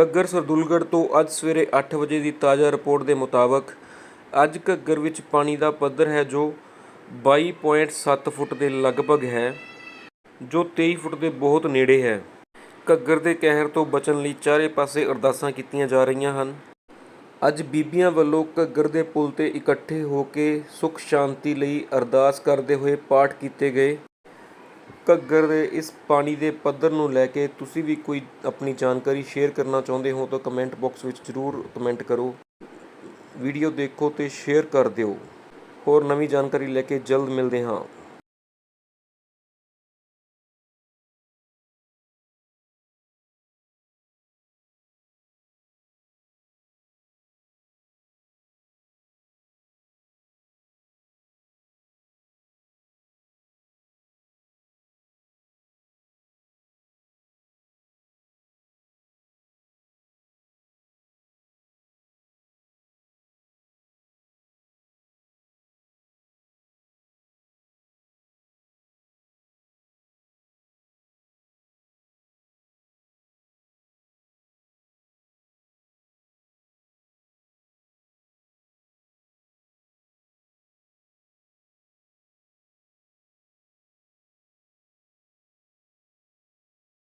ਘੱਗਰ ਸਰਦੂਲਗੜ੍ਹ ਤੋਂ ਅੱਜ ਸਵੇਰੇ 8 ਵਜੇ ਦੀ ਤਾਜ਼ਾ ਰਿਪੋਰਟ ਦੇ ਮੁਤਾਬਕ ਅੱਜ ਘੱਗਰ ਵਿੱਚ ਪਾਣੀ ਦਾ ਪੱਧਰ ਹੈ ਜੋ 22.7 ਫੁੱਟ ਦੇ ਲਗਭਗ ਹੈ, ਜੋ 23 ਫੁੱਟ ਦੇ ਬਹੁਤ ਨੇੜੇ ਹੈ। ਘੱਗਰ ਦੇ ਕਹਿਰ ਤੋਂ ਬਚਣ ਲਈ ਚਾਰੇ ਪਾਸੇ ਅਰਦਾਸਾਂ ਕੀਤੀਆਂ ਜਾ ਰਹੀਆਂ ਹਨ। ਅੱਜ ਬੀਬੀਆਂ ਵੱਲੋਂ ਘੱਗਰ ਦੇ ਪੁਲ ਤੇ ਇਕੱਠੇ ਹੋ ਕੇ ਸੁਖ ਸ਼ਾਂਤੀ ਲਈ ਅਰਦਾਸ ਕਰਦੇ ਹੋਏ ਪਾਠ ਕੀਤੇ ਗਏ। ਘੱਗਰ ਦੇ ਇਸ ਪਾਣੀ ਦੇ ਪੱਧਰ ਨੂੰ ਲੈ ਕੇ ਤੁਸੀਂ ਵੀ ਕੋਈ ਆਪਣੀ ਜਾਣਕਾਰੀ ਸ਼ੇਅਰ ਕਰਨਾ ਚਾਹੁੰਦੇ ਹੋ ਤਾਂ ਕਮੈਂਟ ਬਾਕਸ ਵਿੱਚ ਜ਼ਰੂਰ ਕਮੈਂਟ ਕਰੋ। ਵੀਡੀਓ ਦੇਖੋ ਤੇ ਸ਼ੇਅਰ ਕਰ ਦਿਓ। ਹੋਰ ਨਵੀਂ ਜਾਣਕਾਰੀ ਲੈ ਕੇ ਜਲਦ ਮਿਲਦੇ ਹਾਂ।